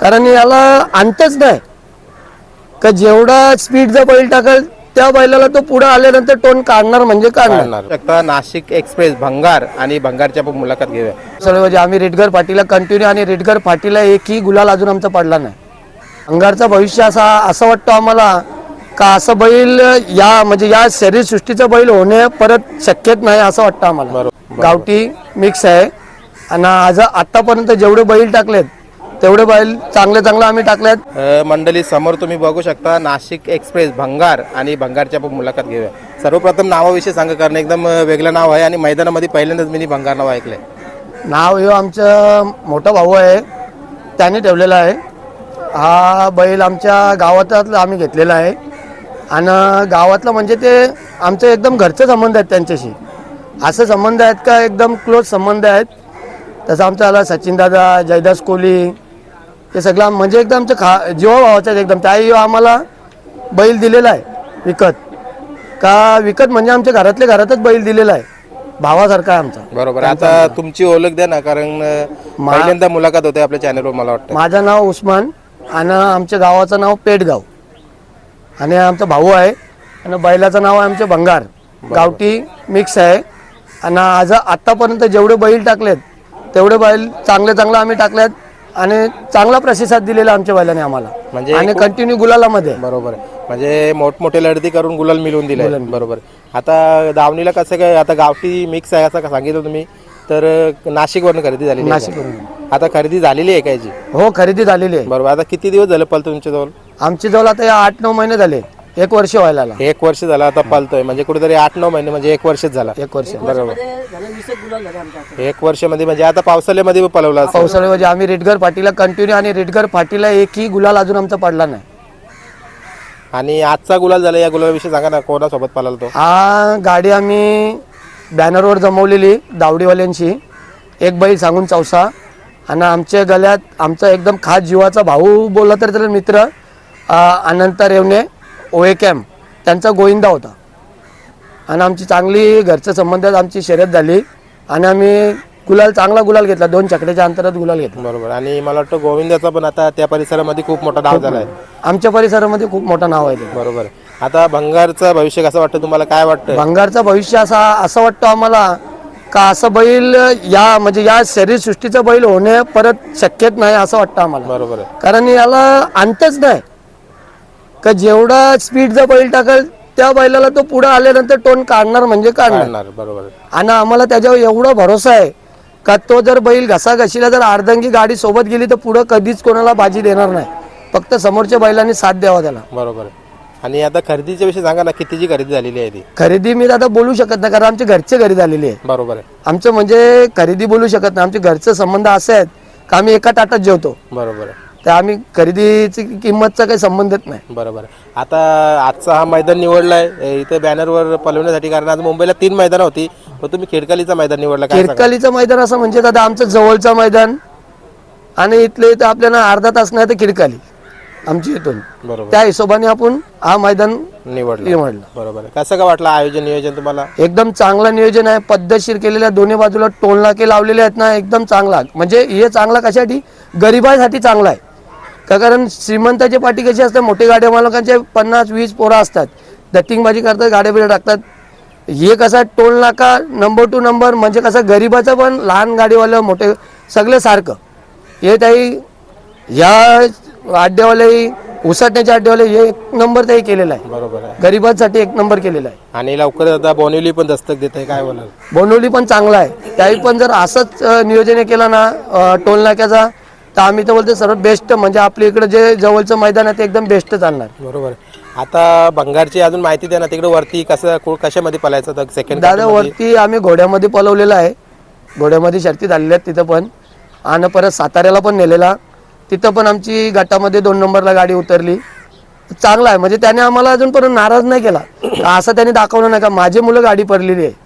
कारण याला अंतच नाही. का जेवढा स्पीडचा बैल टाकेल त्या बैलाला तो पुढे आल्यानंतर टोन काढणार म्हणजे काढणार. शकता नाशिक एक्सप्रेस भंगार आणि भंगारची आपण मुलाखत घेऊया. सर्व म्हणजे आम्ही रेडगर पाटीला कंटिन्यू आणि रेडगर पाटीला एकही गुलाल अजून आमचा पडला नाही. अंगारचा भविष्य असा असं वाटतं आम्हाला का असं बैल या म्हणजे या शरीरसृष्टीचं बैल होणे परत शक्यच नाही असं वाटतं आम्हाला. गावठी मिक्स आहे. आणि आज आतापर्यंत जेवढे बैल टाकलेत तेवढे बैल चांगले चांगले आम्ही टाकलेत. अ, मंडळी समोर तुम्ही बघू शकता नाशिक एक्सप्रेस भंगार आणि भंगारची आपण मुलाखत घेऊया. सर्वप्रथम नावाविषयी सांगा कारण एकदम वेगळं नाव आहे आणि मैदानामध्ये पहिल्यांदाच मी भंगार नाव ऐकलंय. नाव हे आमचं मोठा भाऊ आहे. त्याने ठेवलेलं आहे. हा बैल आमच्या गावातला आम्ही घेतलेला आहे. आणि गावातलं म्हणजे ते आमचं एकदम घरचे संबंध आहेत त्यांच्याशी. असे संबंध आहेत का? एकदम क्लोज संबंध आहेत. तसं आमचा आला सचिन दादा जयदास कोहली हे सगळं म्हणजे एकदम आमचं खा जीवा भावाचं आहे एकदम. त्याही आम्हाला बैल दिलेला आहे विकत. का विकत म्हणजे आमच्या घरातल्या घरातच बैल दिलेला आहे. भावासारखा आहे आमचा. बरोबर आता तुमची ओळख द्या ना कारण अ, पहिल्यांदा मुलाखत होते आपल्या चॅनलवर मला वाटतं. माझं नाव उस्मान आणि आमच्या गावाचं नाव पेटगाव. आणि आमचा भाऊ आहे आणि बैलाचं नाव आहे आमचे भंगार. गावठी मिक्स आहे. आणि आज आत्तापर्यंत जेवढे बैल टाकलेत तेवढे बैल चांगले चांगले आम्ही टाकलेत. आणि चांगला प्रतिसाद दिलेला आमच्या बैलाने आम्हाला. म्हणजे आणि कंटिन्यू गुलालामध्ये. बरोबर. आहे म्हणजे मोठमोठे लढती करून गुलाल मिळवून दिले. बरोबर. आता दावणीला कसं काय आता गावठी मिक्स आहे असं का सांगितलं तुम्ही. तर नाशिकवरून खरेदी झालेली आहे का? नाशिकवरून आता खरेदी झालेली आहे काय हो खरेदी झालेली आहे. बरोबर. आता किती दिवस झालं पलतो तुमच्याजवळ? आमची जवळ आता या आठ नऊ महिने झाले. एक वर्ष व्हायला आला. एक वर्ष झालं आता पलतोय. म्हणजे कुठेतरी आठ नऊ महिने म्हणजे एक वर्षच झाला. एक वर्ष. बरोबर. एक वर्षमध्ये म्हणजे आता पावसाळ्यामध्ये पलवला असेल. पावसाळ्यामध्ये म्हणजे आम्ही रेडगर पाटीला कंटिन्यू आणि रेडगर पाटीला एकही गुलाल अजून आमचा पडला नाही. आणि आजचा गुलाल झाला या गुलालाविषयी सांगा ना कोणासोबत पळाला तो? हा गाडी आम्ही बॅनरवर जमवलेली दावडीवाल्यांची. एक बैल सांगून चौसा आणि आमच्या गळ्यात आमचा एकदम खास जीवाचा भाऊ बोलला तर त्याला मित्र अ, अनंत रेवणे. ओए कॅम्प त्यांचा गोविंदा होता. आणि आमची चांगली घरचं संबंधात आमची शर्यत झाली. आणि आम्ही गुलाल चांगला गुलाल घेतला. दोन चकड्याच्या अंतरात गुलाल घेतला. बरोबर. आणि मला वाटतं गोविंदाचा पण आता त्या परिसरामध्ये खूप मोठा नाव झालाय. आमच्या परिसरामध्ये खूप मोठं नाव आहे ते. बरोबर. आता भंगारचं भविष्य कसं वाटतं तुम्हाला? काय वाटतं भंगारचा भविष्य असा असं वाटतं आम्हाला का असं बैल या म्हणजे या शरीरसृष्टीचं बैल होणे परत शक्यच नाही असं वाटतं आम्हाला. बरोबर. आहे कारण याला अंतच नाही. का जेवढा स्पीडचा बैल टाकेल त्या बैलाला तो पुढे आल्यानंतर टोन काढणार म्हणजे काढणार. बरोबर. आणि आम्हाला त्याच्यावर एवढा भरोसा आहे का तो जर बैल घसाघशीला जर अर्धंगी गाडी सोबत गेली तर पुढं कधीच कोणाला बाजी देणार नाही. फक्त समोरच्या बैलांनी साथ द्यावा त्याला. बरोबर. आणि आता खरेदीच्या विषयी सांगा ना कितीची खरेदी झालेली आहे ती? खरेदी मी आता बोलू शकत नाही कारण आमच्या घरचे घरी झालेली आहे. बरोबर आहे. आमचं म्हणजे खरेदी बोलू शकत नाही आमचे घरचे संबंध असे आहेत का आम्ही एका ताटात जेवतो. बरोबर आहे. तर आम्ही खरेदीची किंमतचा काही संबंधच नाही. बरोबर. आता आजचा हा मैदान निवडलाय इथे बॅनरवर पलवण्यासाठी कारण आज मुंबईला तीन मैदान होती. पण तुम्ही खेडकालीचा मैदान निवडला काय किरकालीचं मैदान असं म्हणजे दादा आमचं जवळचं मैदान आणि इथले इथं आपल्याला अर्धा तास नाही तर किरकाली आमची इथून. बरोबर. त्या हिशोबाने आपण हा मैदान निवडला. निवडला. बरोबर. कसं काय वाटलं आयोजन नियोजन तुम्हाला? एकदम चांगलं नियोजन आहे. पद्धतशीर केलेल्या दोन्ही बाजूला टोल नाके लावलेले आहेत ना एकदम चांगला. म्हणजे हे चांगला कशासाठी? गरिबासाठी चांगला आहे. का कारण श्रीमंताची पाठी कशी असते मोठी गाड्या मालकांचे पन्नास वीस पोरं असतात. दत्तिंगबाजी करतात गाड्या बिड्या टाकतात. हे कसा टोल नाका नंबर टू नंबर म्हणजे कसं गरिबाचं पण लहान गाडीवालं मोठे सगळं सारखं. हे ताई या अड्ड्यावाले उसाटण्याच्या अड्ड्यावाले हे एक नंबर त्याही केलेला आहे. बरोबर आहे. गरिबांसाठी एक नंबर केलेला आहे. आणि लवकर आता बोनिवली पण दस्तक देत आहे काय बोलाल? बोनवली पण चांगला आहे. त्याही पण जर असंच अ, नियोजन केलं ना अ, टोल नाक्याचा तर आम्ही तर बोलतो सर्वात बेस्ट म्हणजे आपल्या इकडे जे जवळचं मैदान आहे ते एकदम बेस्ट चालणार. बरोबर. आता भंगारची अजून माहिती द्या ना तिकडे वरती कसं कु- कशामध्ये पलायचं सेकंड दादा वरती आम्ही घोड्यामध्ये पलवलेलं आहे. घोड्यामध्ये शर्ती झालेल्या आहेत तिथं पण. आणि परत साताऱ्याला पण नेलेला. तिथं पण आमची गटामध्ये दोन नंबरला गाडी उतरली. चांगला आहे. म्हणजे त्याने आम्हाला अजूनपर्यंत नाराज नाही केला. असं त्याने दाखवलं नाही का माझी मुलं गाडी पडलेली आहे.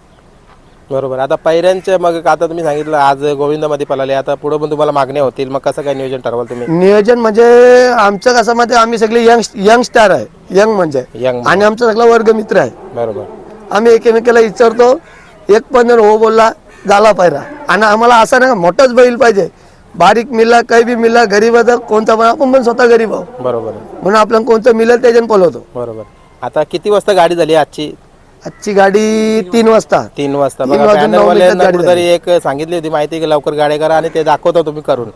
बरोबर. आता पैऱ्यांच्या मग आता तुम्ही सांगितलं आज गोविंदामध्ये पळाले आता पुढे पण तुम्हाला मागण्या होतील. मग कसं काय नियोजन ठरवाल तुम्ही? नियोजन म्हणजे आमचं कसं आहे, आम्ही सगळे यंग यंग स्टार आहे. यंग म्हणजे. यंग आणि आमचा सगळा वर्ग मित्र आहे. बरोबर. आम्ही एकमेकाला विचारतो एक पण जर हो बोलला झाला पाहिजे आणि आम्हाला असं नाही का मोठाच बैल पाहिजे. बारीक मिला काही बी मिला गरीबाचा कोणता पण आपण पण स्वतः गरीब आहोत. बरोबर. म्हणून आपल्याला कोणतं मिळेल त्याच्यानं पळवतो बरोबर. आता किती वाजता गाडी झाली आजची? आजची गाडी तीन वाजता. तीन वाजता. तीन बघा वाजून नऊ बॅनरवाल्यांना मिनिटात गाडी कुठेतरी एक सांगितली होती माहिती की लवकर गाड्या करा आणि ते दाखवतो तुम्ही करून.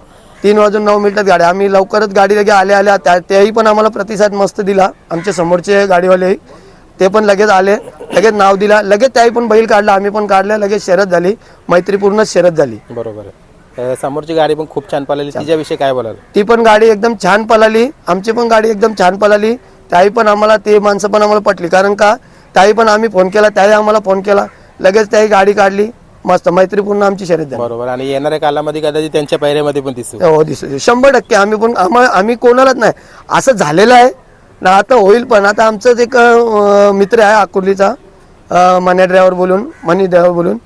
तीन वाजून नऊ मिनिटात गाडी. आम्ही लवकरच गाडी लगे आल्या आल्या. त्या त्याही पण आम्हाला प्रतिसाद मस्त दिला. आमचे समोरचे गाडीवाले ते पण लगेच आले. लगेच नाव दिला. लगेच त्याही पण बैल काढला. आम्ही पण काढल्या. लगेच शरद झाली. मैत्रीपूर्ण शरद झाली. बरोबर आहे. अं, समोरची गाडी पण खूप छान पळाली. तिच्याविषयी काय बोलाल? ती पण गाडी एकदम छान पळाली. आमची पण गाडी एकदम छान पळाली. त्याही पण आम्हाला ते माणसं पण आम्हाला पटली. कारण का? त्याही पण आम्ही फोन केला त्याही आम्हाला फोन केला. लगेच त्याही गाडी काढली. मस्त मैत्रीपूर्ण आमची शर्यत झाली. बरोबर आणि येणाऱ्या कालामध्ये कदाचित त्यांच्या पैऱ्यामध्ये पण दिसू. हो दिसू शंभर टक्के आम्ही पण आम्हा आम्ही कोणालाच नाही. असं झालेलं आहे. ना आता होईल पण आता आमचंच एक अं, मित्र आहे अकोर्लीचा. अं, मनी ड्रायव्हर बोलून मनी ड्रायव्हर बोलून.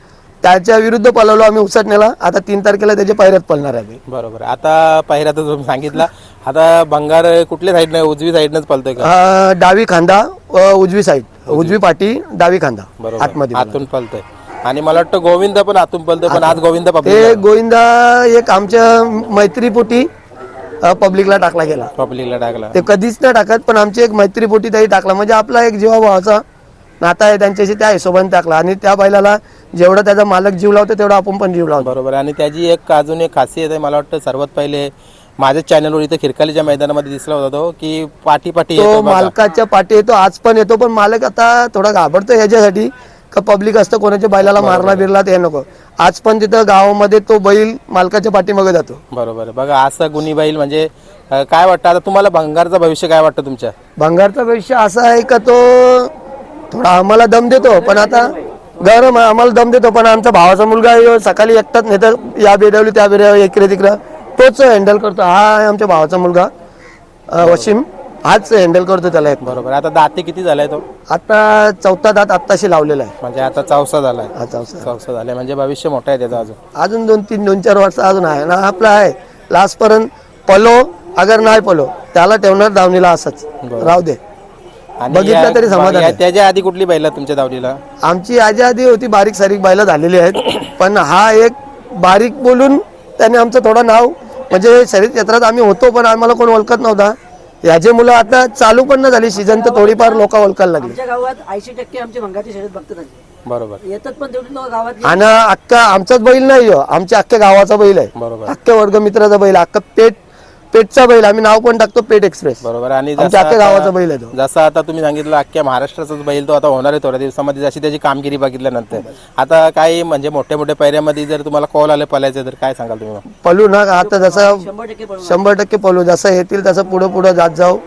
त्याच्या विरुद्ध पळवलो आम्ही उसटण्याला. आता तीन तारखेला त्याच्या पायऱ्यात पळणार आहे. बरोबर. आता पहिला तर तुम्ही सांगितला. आता भंगार कुठल्या साईडनं उजवी साईडनंच पळतोय का? अं, डावी खांदा अं, उजवी साईड उजवी पाटी डावी खांदा. आतमध्ये आतून पळतोय आणि मला वाटतं गोविंद पण आतून पळतोय पण आज गोविंद ते गोविंदा एक आमच्या मैत्रीपोटी पब्लिकला टाकला गेला. पब्लिकला टाकला. ते कधीच नाही टाकत पण आमची एक मैत्रीपोटी त्याही टाकला. म्हणजे आपला एक जीवाभावाचा नाता आहे त्यांच्याशी त्या हिशोबाने टाकला. आणि त्या बैलाला जेवढा त्याचा मालक जीव लावतो तेवढा आपण पण जीव लावतो. बरोबर. आणि त्याची एक अजून एक खासियत आहे मला वाटतं सर्वात पहिले माझ्या चॅनलवर इथे खिरकालीच्या मैदानामध्ये दिसला होता तो की पाठी पाठी तो. मालकाच्या पाठी येतो आज पण येतो पण मालक आता थोडा घाबरतो ह्याच्यासाठी का पब्लिक असतं कोणाच्या बैलाला मारला बिरला ते नको. आज पण तिथं गावामध्ये तो बैल मालकाच्या पाठीमागे जातो. बरोबर. बघा असं गुन्ही बैल म्हणजे काय वाटतं? आता तुम्हाला भंगारचं भविष्य काय वाटतं तुमच्या? भंगारचा भविष्य असा आहे का तो थोडा आम्हाला दम देतो पण आता गरम आम्हाला दम देतो पण आमचा भावाचा मुलगा सकाळी एकटाच नाही तर या बेडवली त्या बेडवली इकडे तिकडं. तोच हँडल करतो. हा आहे आमच्या भावाचा मुलगा अं, वशिम. हाच हँडल करतो त्याला एक. बरोबर. आता दाते किती झालाय तो? आता चौथा दात आत्ताशी लावलेला आहे. म्हणजे आता चौसा झालाय. हा चौथा चौसा झालाय. म्हणजे भविष्य मोठं आहे त्याचं अजून. अजून दोन तीन दोन चार वर्ष अजून आहे. ना आपला आहे लास्ट पर्यंत पलो अगर नाही पलो त्याला ठेवणार दावणीला असंच. राहू दे. बघितलं या- तरी समाधान या- आहे. त्याच्या आधी कुठली बैल तुमच्या दावलीला आमची आजी आधी होती बारीक सारीक बैला झालेली आहेत. पण हा एक बारीक बोलून त्याने आमचं थोडं नाव म्हणजे शरीर क्षेत्रात आम्ही होतो पण आम्हाला कोण ओळखत नव्हता. याचे मुलं आता चालू पण न झाली सीझन तर थोडीफार लोक ओळखायला लागली. आमच्या गावात ऐंशी टक्के आमची भंगाची शर्यत बघतात आधी. बरोबर. येतात पण तेवढी लोक गावात आणि अख्खा आमचाच बैल नाही हो आमच्या अख्ख्या गावाचा बैल आहे. बरोबर. अख्ख्या वर्गमित्राचा बैल अख्खा पेट पेटचा बैल आम्ही नाव पण टाकतो पेट एक्सप्रेस. बरोबर. आणि आमच्या जसं अख्ख्या आता- गावाचा बैल आहे तो. जसं आता तुम्ही सांगितलं अख्ख्या महाराष्ट्राचाच बैल तो आता होणार आहे थोड्या दिवसामध्ये जशी त्याची कामगिरी बघितल्यानंतर. आता काही म्हणजे मोठ्या मोठ्या पैऱ्यामध्ये जर तुम्हाला कॉल आले पलायचं तर काय सांगाल तुम्ही पलू ना आता जसं शंभर टक्के पळू जसं येतील तसं पुढं पुढं जात जाऊ.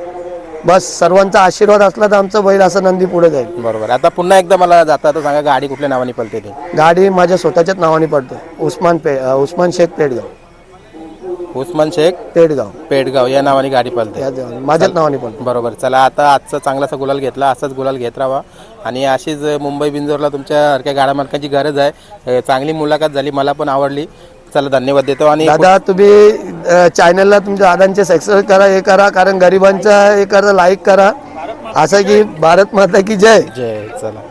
बस सर्वांचा आशीर्वाद असला तर आमचं बैल असं नंदी पुढे जाईल. बरोबर. आता पुन्हा एकदा मला जाता तर सांगा गाडी कुठल्या नावाने पलते ते? गाडी माझ्या स्वतःच्याच नावाने पडते. उस्मान पे अं, उस्मान शेख पेडगाव उस्मान शेख पेडगाव. पेडगाव या नावाने गाडी या देवाने- माझ्याच नावाने पडते बरोबर. चला आता आजचा चांगलासा गुलाल घेतला असाच गुलाल घेत राहा. आणि अशीच मुंबई बिंजोरला तुमच्या सारख्या गाड्या मालकांची गरज आहे. चांगली मुलाखत झाली मला पण आवडली. चला धन्यवाद देतो. आणि दादा तुम्ही चॅनलला तुमच्या दादांचे सक्सेस करा हे करा कारण गरिबांचा हे करा लाईक करा. असं की भारत माता की जय. जय चला.